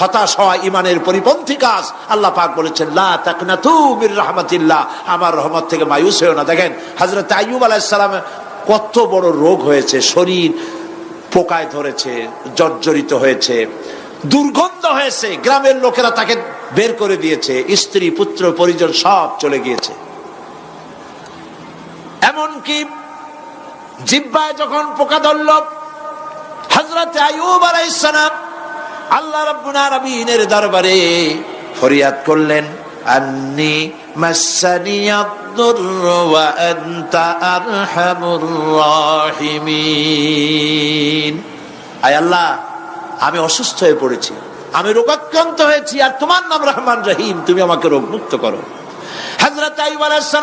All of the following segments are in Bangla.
হতাশ হওয়া ইমানের পরিপন্থী কাজ। আল্লাহ পাক বলেছেন, লা তাকনাতু আমার রহমত থেকে মায়ুস হয়েও না। দেখেন, হযরত আইয়ুব আলাইহিস কত বড় রোগ হয়েছে, শরীর পোকায় ধরেছে, জর্জরিত হয়েছে, দুর্গন্ধ হয়েছে, গ্রামের লোকেরা তাকে বের করে দিয়েছে, স্ত্রী, পুত্র, পরিজন সব চলে গিয়েছে। এমনকি জিব্বায় যখন পোকা ধরল হজরত আয়ুব আলাইসালাম আল্লাহ রাব্বুল আলামিনের দরবারে ফরিয়াদ করলেন, আন্নি মাসানিয়াদ-দুরর আল্লাহ, আমি অসুস্থ হয়ে পড়েছি, আমি রোগাক্রান্ত হয়েছি, আর তোমার নাম রহমান রহিম, তুমি আমাকে রোগ মুক্ত করো। হযরত আইয়ুব আলাইহিস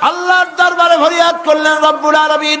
আল্লাহর দরবারে ফরিয়াদ করলেন, রব্বুল আলামিন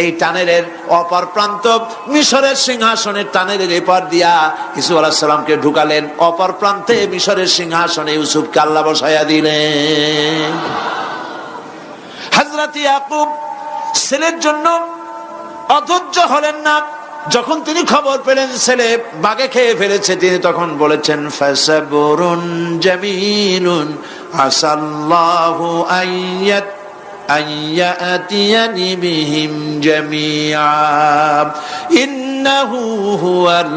এই টানেলের অপর প্রান্ত মিশরের সিংহাসনের টানেলের এপার দিয়া ইউসুফ আলাহিসাল্লামকে ঢুকালেন। অপর প্রান্তে মিশরের সিংহাসনে ইউসুফকে আল্লাহ বসাইয়া দিলেন। হাজরাত ইয়াকুব ছেলের জন্য অধৈর্য হলেন না। যখন তিনি খবর পেলেন, ছেলে বাগে খেয়ে ফেলেছে, তিনি তখন বলেছেন, ফাসাবুরুন জামিলুন আসাল্লাহু আইয়াত আইয়াতিয়ানি বিহিম জামিআ ইন্নাহু হুয়াল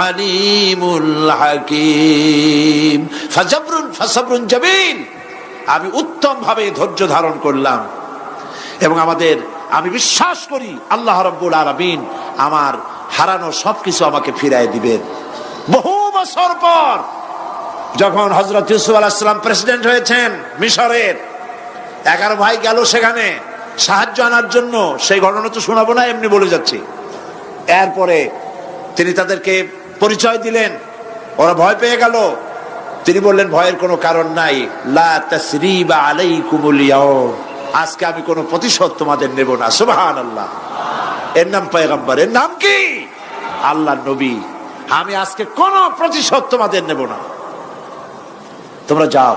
আলিমুল হাকীম ফাসাবরুন ফাসাবরুন জামিল আমি উত্তম ভাবে ধৈর্য ধারণ করলাম। এবং আমাদের আমি বিশ্বাস করি আল্লাহ রব্বুল আলমিন আমার হারানো সবকিছু আমাকে ফিরাই দিবেন বহু বছর পর যখন হজরত ইউসুফ আলাহিসাম প্রেসিডেন্ট হয়েছেন মিশরের এগারো ভাই গেল সেখানে। সাহায্য আনার জন্য, সেই ঘটনা তো শোনাবো না, এমনি বলে যাচ্ছি। এরপরে তিনি তাদেরকে পরিচয় দিলেন। ওরা ভয় পেয়ে গেল। তিনি বললেন, ভয়ের কোনো কারণ নাই। লা ইয়াউম। আজকে আমি কোনো প্রতিশোধ তোমাদের নেব না। সুবাহান আল্লাহ এর নাম পয়গম্বর। এর নাম কি? আল্লাহ নবী। আমি আজকে কোনো প্রতিশোধ তোমাদের নেব না। তোমরা যাও।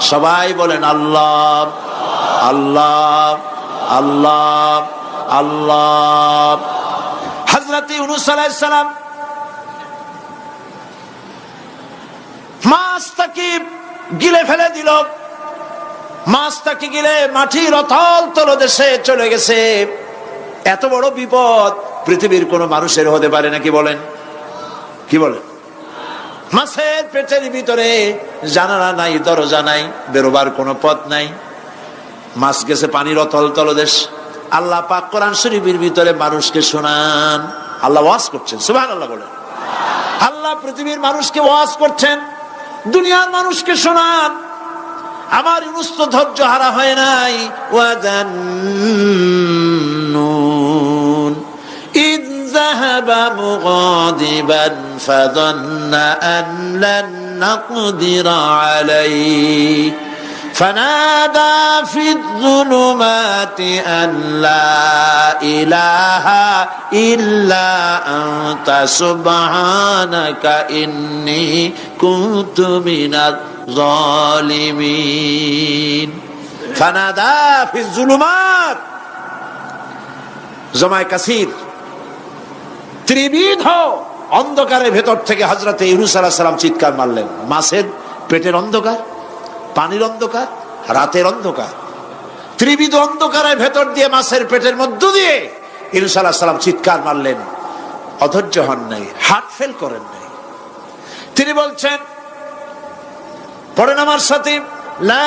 সবাই বলেন আল্লাহ আল্লাহ আল্লাহ আল্লাহ। হজরত সালাম তাকে গিলে ফেলে দিল। মাছ তাকে গিলে মাটির অতল তলদেশে চলে গেছে। এত বড় বিপদ পৃথিবীর কোন মানুষের হতে পারে নাকি বলেন? কি বলেন? মাছের পেটের ভিতরে জানালা নাই, দরজা নাই, বেরোবার কোনো পথ নাই। মাছ গেছে পানির অতল তলদেশ। আল্লাহ পাক কোরআন শরীফের ভিতরে মানুষকে শোনান। আল্লাহ ওয়াজ করছেন সুবহান আল্লাহ বলেন। আল্লাহ পৃথিবীর মানুষকে ওয়াজ করছেন, দুনিয়ার মানুষকে শোনান। আমার ইউনুস তো ধৈর্য হারা হয় নাই। ওয়াজান্নুন إذ ذهب مغاضبا فظن أن لن نقدر عليه فنادى في الظلمات أن لا إله إلا أنت سبحانك إني كنت من الظالمين فنادى في الظلمات জমায় কাসির ত্রিবিধ অন্ধকারের ভেতর থেকে হজরতে ইউনুস আলাহ চিৎকার মারলেন। মাছের পেটের অন্ধকার, পানির অন্ধকার, রাতের অন্ধকার। ত্রিবিধ অন্ধকারের ভেতর দিয়ে মাছের পেটের মধ্য দিয়ে ইনুস আলাহ সালাম চিৎকার মারলেন। অধৈর্য হন নাই, হার্ট ফেল করেন নাই। তিনি বলছেন, পড়েন আমার সাথে, লা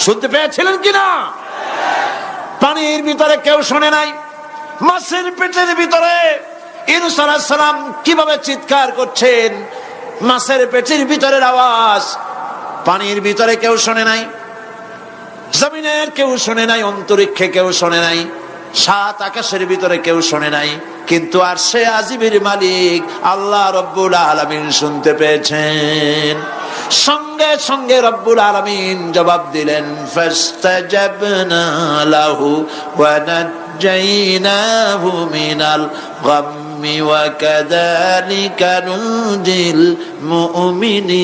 শুনতে পেয়েছিলেন কিনা? পানির ভিতরে কেউ শোনে নাই। মাছের পেটের ভিতরে ইনুস কীভাবে চিৎকার করছেন? মাছের পেটের ভিতরের আওয়াজ পানির ভিতরে কেউ শোনে নাই। জমিনের কেউ শোনে নাই, অন্তরিক্ষে কেউ শোনে নাই। সাত আকাশের ভিতরে কেউ শোনে নাই। কিন্তু আর সে আজিবির মালিক আল্লাহ রব্বুল আলমিন শুনতে পেয়েছেন। সঙ্গে সঙ্গে রব্বুল আলমিন জবাব দিলেন ফাস্তাজাবনা লাহু ওয়া নাজ্জাইনাহু মিনাল গাম্মি ওয়া কাযালিকা নুজিল মুমিনিন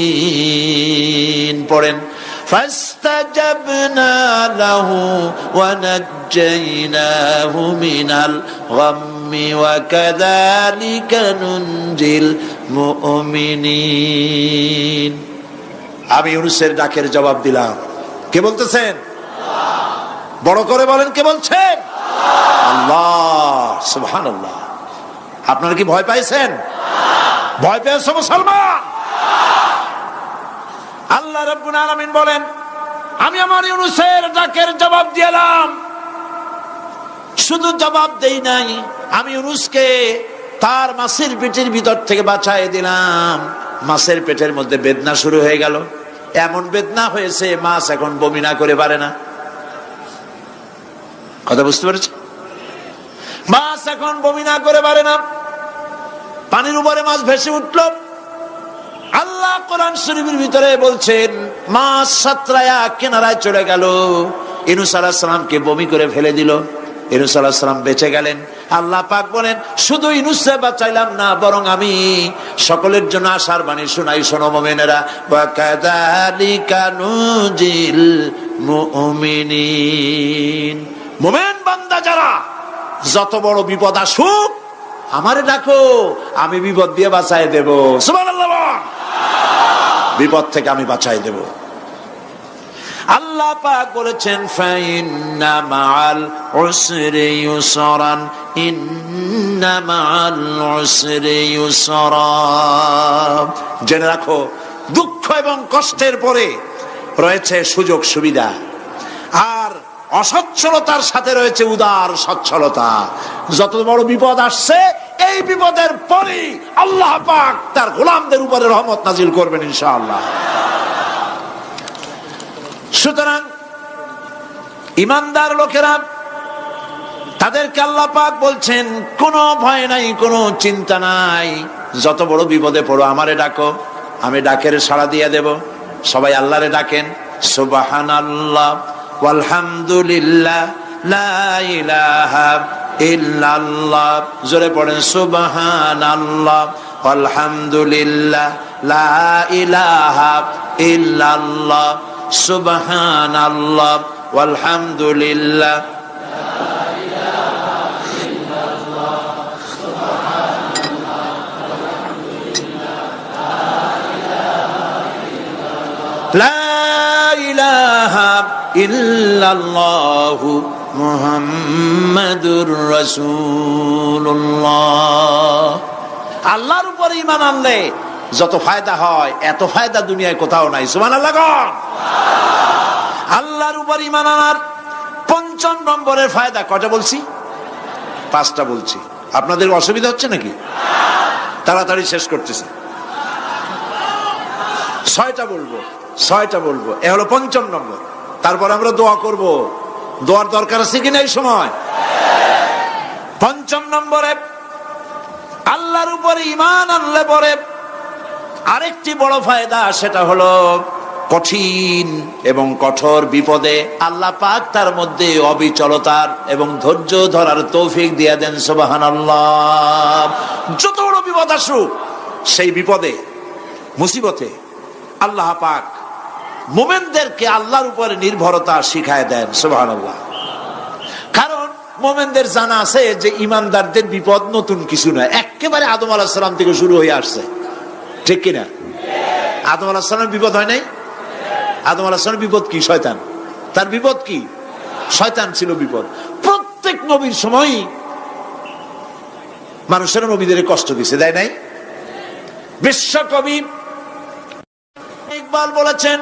পড়েন فاستجبنا له ونجيناه من الغم وكذلك ننجي المؤمنين আমি ইউনুসের ডাকের জবাব দিলাম। কে বলতেছেন? বড় করে বলেন, কে বলছেন? আল্লাহ আল্লাহ আপনারা কি ভয় পাইছেন? ভয় পেয়েছে মুসলমান? আল্লাহ রব্বুল আলামিন বলেন, আমি আমার ইউনুসের ডাকের জবাব দিলাম। শুধু জবাব দেই নাই, আমি ইউনুসকে তার মাছের পেটের ভিতর থেকে বাঁচাই দিলাম। মাছের পেটের মধ্যে বেদনা শুরু হয়ে গেল। এমন বেদনা হয়েছে, মাছ এখন বমি না করে পারে না। কথা বুঝতে পেরেছ? মাছ এখন বমি না করে পারে না। পানির উপরে মাছ ভেসে উঠল। আল্লাহ কোরআন শরীফের ভিতরে বলছেন, মাছ সাতরায়া কেনারায় চলে গেল। ইনুস সালামকে বমি করে ফেলে দিল। ইনুস সালাম বেঁচে গেলেন। আল্লাহ পাক বলেন, শুধু ইনুসে বাঁচাইলাম না, বরং আমি সকলের জন্য আশার বাণী শোনাই, শোনো মোমেনেরা। মোমেন বান্দা যারা, যত বড় বিপদ আসুক, আমারে ডাকো, আমি বিপদ দিয়ে বাঁচাই দেব। বিপদ থেকে আমি বাঁচাই দেব। আল্লাহ পাক বলেছেন, ফাইন্না উসরি ইউসরান। জেনে রাখো, দুঃখ এবং কষ্টের পরে রয়েছে সুযোগ সুবিধা। আর অসচ্ছলতার সাথে রয়েছে উদার সচ্ছলতা। যত বড় বিপদ আসছে, এই বিপদের পরেই আল্লাহ পাক তার গোলামদের উপরে রহমত নাজিল করবেন ইনশাআল্লাহ। সুতরাং, ইমানদার লোকেরা তাদেরকে আল্লাহ পাক বলছেন, কোনো ভয় নাই, কোনো চিন্তা নাই। যত বড় বিপদে পড়ো, আমারে ডাকো, আমি ডাকের সাড়া দিয়ে দেব। সবাই আল্লাহরে ডাকেন সুবাহান আল্লাহ আলহামদুলিল্লাহ ইল্লাল্লাহ। জোরে পড়েন সুবাহান আল্লাহ আলহামদুলিল্লাহ লা ইলাহা ইল্লাল্লাহ সুবহান আল্লাহ আলহামদুলিল্লাহ আল্লাহর উপরে ইমান আনলে যত ফায়দা হয়, এত ফায়দা দুনিয়ায় কোথাও নাই। সুমান আল্লাহ আল্লাহর উপর ইমান আনার পঞ্চম নম্বরের ফায়দা কটা বলছি? পাঁচটা বলছি। আপনাদের অসুবিধা হচ্ছে নাকি? তাড়াতাড়ি শেষ করতেছে। ছয়টা বলব। ছয়টা বলব। এ হলো পঞ্চম নম্বর। তারপর আমরা দোয়া করব। দোয়ার দরকার আছে কিনা এই সময়? পঞ্চম নম্বরে, আল্লাহর উপরে ইমান আনলে পরে আরেকটি বড় ফায়দা, সেটা হলো কঠিন এবং কঠোর বিপদে আল্লাহ পাক তার মধ্যে অবিচলতার এবং ধৈর্য ধরার তৌফিক দিয়ে দেন সোবাহান আল্লাহ যত বড় বিপদ আসুক, সেই বিপদে, মুসিবতে আল্লাহ পাক মোমেনদেরকে আল্লাহর উপরে নির্ভরতা শিখায় দেন সোবাহান কারণ মোমেনদের জানা আছে যে ইমানদারদের বিপদ নতুন কিছু নয়। একেবারে আদম আলাহ সালাম থেকে শুরু হয়ে আসছে। ঠিক কিনা? আদম আলাহ সালামের বিপদ হয় নাই? আদম আলাহ সালামের বিপদ কি? শয়তান। তার বিপদ কি? শয়তান ছিল বিপদ। প্রত্যেক নবীর সময় মানুষের নবীদের কষ্ট দিছে, দেয় নাই? বিশ্বকবি ইকবাল বলেছেন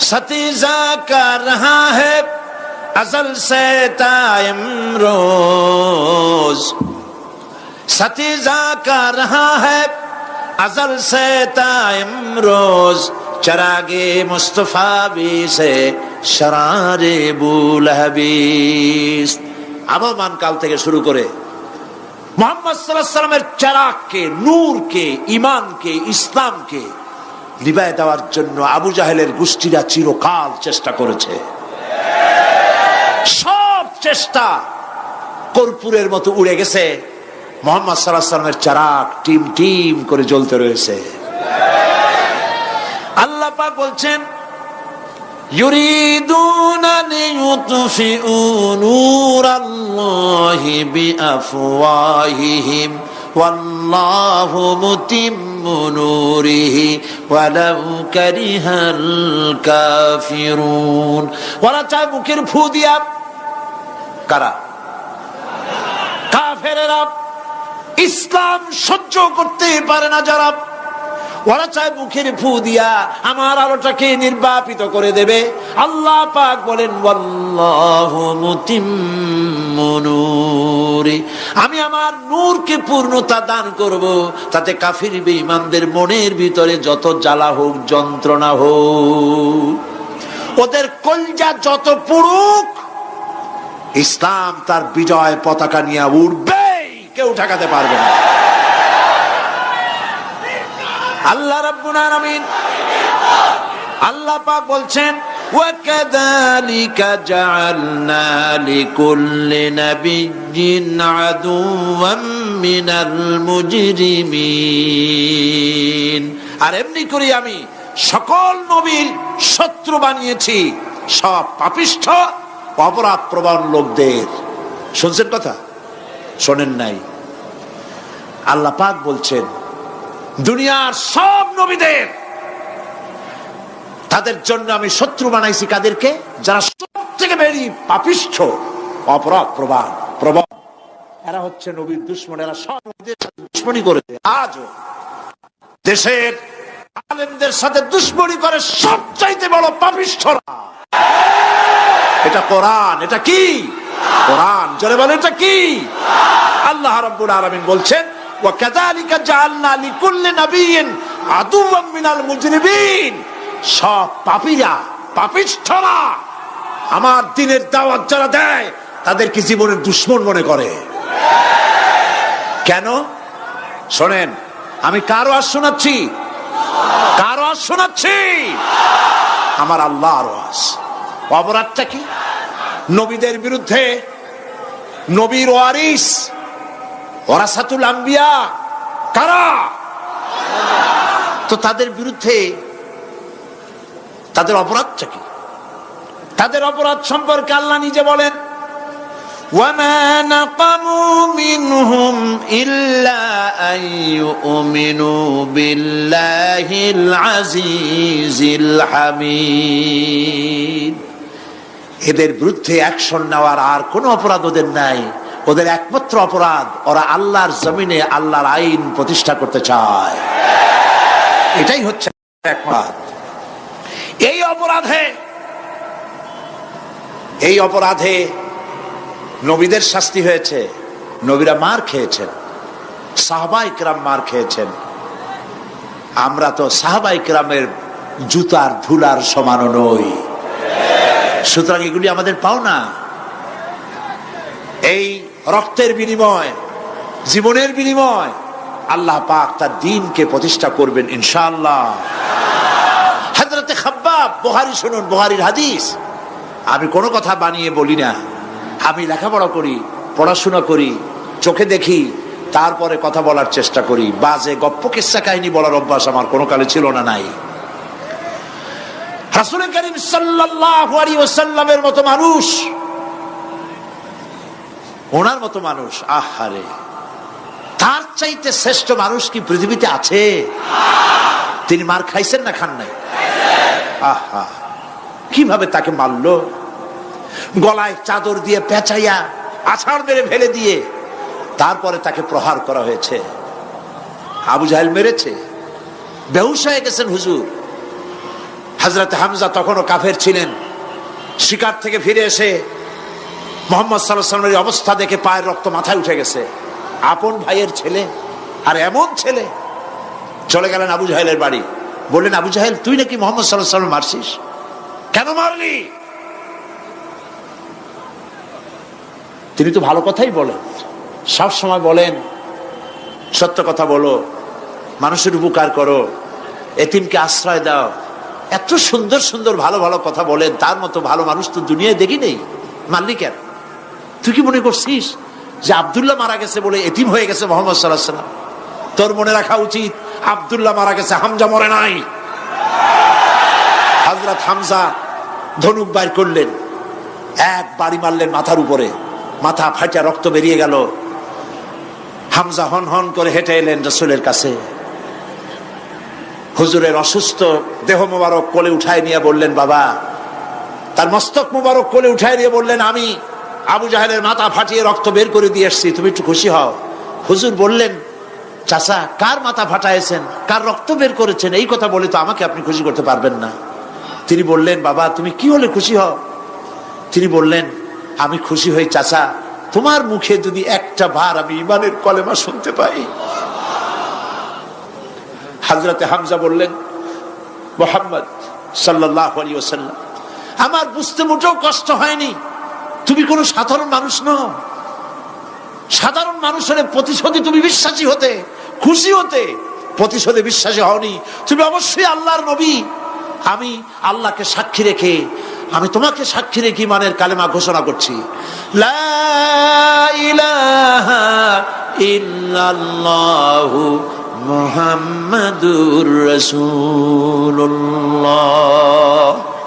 ستیزا کا رہا ہے ازل سے تا امروز ستیزا کا رہا ہے ازل سے تا امروز چراغے مصطفیٰ بھی سے شرار بول حبیس আবহমান কাল থেকে শুরু করে মোহাম্মদ সাল্লাহ সাল্লামের চারাককে নূরকে ইমানকে ইসলামকে লিবায় দেওয়ার জন্য আবু জাহেলের গোষ্ঠীরা চিরকাল চেষ্টা করেছে সব চেষ্টা কর্পূরের মতো উড়ে গেছে মোহাম্মদ সাল্লামের চারাক টিম টিম করে জ্বলতে রয়েছে আল্লাহ পাক বলছেন يريدون ليطفئوا نور الله بأفواههم والله متم نوره ولو كره الكافرون ওরা চায় মুখের ফু দিয়া কারা কাফেরেরা ইসলাম সহ্য করতে পারে না যারা ওরা চায় মুখের ফু দিয়া আমার আলোটাকে নির্বাপিত করে দেবে। আল্লাহ পাক বলেন। আমি আমার নূরকে পূর্ণতা দান করব, তাতে কাফির বেঈমানদের মনের ভিতরে যত জ্বালা হোক, যন্ত্রণা হোক, ওদের কলজা যত পুরুক ইসলাম তার বিজয় পতাকা নিয়ে উঠবে কেউ ঠেকাতে পারবে না। আল্লাহ রাব্বুল আলামিন আল্লাহ পাক বলছেন وكذلك جعلنا لكل نبي عدوا من المجرمين আর এমনি করি আমি সকল নবীর শত্রু বানিয়েছি সব পাপিষ্ঠ অপরাধ প্রবণ লোকদের শুনছেন কথা শোনেন নাই আল্লাহ পাক বলছেন দুনিয়ার সব নবীদের। তাদের জন্য আমি শত্রু বানাইছি কাদেরকে? যারা সব থেকে বেরি পাপিষ্ঠ, অপরাধ প্রবাহ প্রবল। এরা হচ্ছে নবীর দুশ্মন, এরা সব নবীদের দুশ্মনী করেছে। আজও দেশের আলেমদের সাথে দুশ্মনী করে সবচাইতে বড় পাপিষ্ঠরা। এটা কোরআন, এটা কি? কোরআন, জোরে বলে এটা কি? আল্লাহ রাব্বুল আলামিন বলছেন وكذلك جعلنا لكل نبي عدوا من المجرمين সব পাপীরা পাপিষ্ঠরা আমার দিনের দাওয়াত যারা দেয় তাদেরকে জীবনের দুশ্মন মনে করে কেন শোনেন আমি কারো আর শোনাচ্ছি কারো আর শোনাচ্ছি আমার আল্লাহ আওয়াজ অপরাধটা কি নবীদের বিরুদ্ধে নবীর ওয়ারিস ওরাসাতুল আম্বিয়া কারা তো তাদের বিরুদ্ধে তাদের অপরাধটা কি তাদের অপরাধ সম্পর্কে আল্লাহ নিজে বলেন وما نقموا منهم إلا أن يؤمنوا بالله العزيز الحميد এদের বিরুদ্ধে অ্যাকশন নেওয়ার আর কোনো অপরাধ ওদের নাই ওদের একমাত্র অপরাধ, ওরা আল্লাহর জমিনে আল্লাহর আইন প্রতিষ্ঠা করতে চায়। এটাই হচ্ছে একমাত্র এই অপরাধে এই অপরাধে নবীদের শাস্তি হয়েছে। নবীরা মার খেয়েছেন। সাহবাই কিরাম মার খেয়েছেন। আমরা তো সাহবাই কিরামের জুতার ধুলার সমানও নই। সুতরাং এগুলি আমাদের পাওনা। এই রক্তের বিনিময়, জীবনের বিনিময়। আল্লাহ পাক তার দিনকে প্রতিষ্ঠা করবেন ইনশাআল্লাহ। হাজরতে খাব্বাব বহারি শুনুন বহারির হাদিস। আমি কোনো কথা বানিয়ে বলি না। আমি লেখাপড়া করি, পড়াশোনা করি, চোখে দেখি, তারপরে কথা বলার চেষ্টা করি। বাজে গপ্প কিস্সা কাহিনী বলার অভ্যাস আমার কোনো কালে ছিল না, নাই। রাসুল করিম ওয়াসাল্লামের মতো মানুষ ওনার মতো মানুষ, আহারে। তার চাইতে শ্রেষ্ঠ মানুষ কি পৃথিবীতে আছে? তিনি মার খাইছেন না খান নাই? আহা, কীভাবে তাকে মারলো? গলায় চাদর দিয়ে পেঁচাইয়া, আছাড় মেরে ফেলে দিয়ে, তারপরে তাকে প্রহার করা হয়েছে। আবু জাহেল মেরেছে। বেহুশ হয়ে গেছেন হুজুর। হাজরত হামজা তখনও কাফের ছিলেন। শিকার থেকে ফিরে এসে মোহাম্মদ সাল্লামের অবস্থা দেখে পায়ের রক্ত মাথায় উঠে গেছে। আপন ভাইয়ের ছেলে আর এমন ছেলে। চলে গেলেন আবু জাহেলের বাড়ি। বললেন, আবু জাহেল, তুই নাকি মোহাম্মদ সাল্লাহ মারছিস? কেন মারলি? তিনি তো ভালো কথাই বলেন। সব সময় বলেন, সত্য কথা বলো, মানুষের উপকার করো, এতিমকে আশ্রয় দাও। এত সুন্দর সুন্দর ভালো ভালো কথা বলেন, তার মতো ভালো মানুষ তো দুনিয়ায় দেখি নেই। কেন? তুই কি মনে করছিস যে আবদুল্লাহ মারা গেছে বলে এতিম হয়ে গেছে মোহাম্মদ সাল্লাহ সাল্লাম? তোর মনে রাখা উচিত আবদুল্লাহ মারা গেছে, হামজা মরে নাই। হাজরত হামজা ধনুক বাইর করলেন, এক বাড়ি মারলেন মাথার উপরে, মাথা ফাটা রক্ত বেরিয়ে গেল। হামজা হন হন করে হেঁটে এলেন রসুলের কাছে। হুজুরের অসুস্থ দেহ মোবারক কোলে উঠায় নিয়ে বললেন, বাবা, তার মস্তক মোবারক কোলে উঠায় নিয়ে বললেন, আমি আবু জাহেলের মাথা ফাটিয়ে রক্ত বের করে দিয়ে এসছি তুমি একটু খুশি হও। হুজুর বললেন, চাচা, কার মাথা ফাটাইছেন? কার রক্ত বের করেছেন? এই কথা বলে তো আমাকে আপনি খুশি করতে পারবেন না। তিনি বললেন, বাবা, তুমি কি হলে খুশি হও? তিনি বললেন, আমি খুশি হই, চাচা, তোমার মুখে যদি একটা বার আমি ইমানের কলেমা শুনতে পাই। হাজরতে হামজা বললেন, মোহাম্মদ সাল্লাহ আমার বুঝতে মোটেও কষ্ট হয়নি। তুমি কোনো সাধারণ মানুষ নও। সাধারণ মানুষের প্রতিশোধে তুমি বিশ্বাসী হতে, খুশি হতে প্রতিশোধে বিশ্বাসী হওনি। তুমি অবশ্যই আল্লাহর নবী। আমি আল্লাহকে সাক্ষী রেখে, আমি তোমাকে সাক্ষী রেখে ইমানের কালেমা ঘোষণা করছি। মুহাম্মাদুর রাসূলুল্লাহ।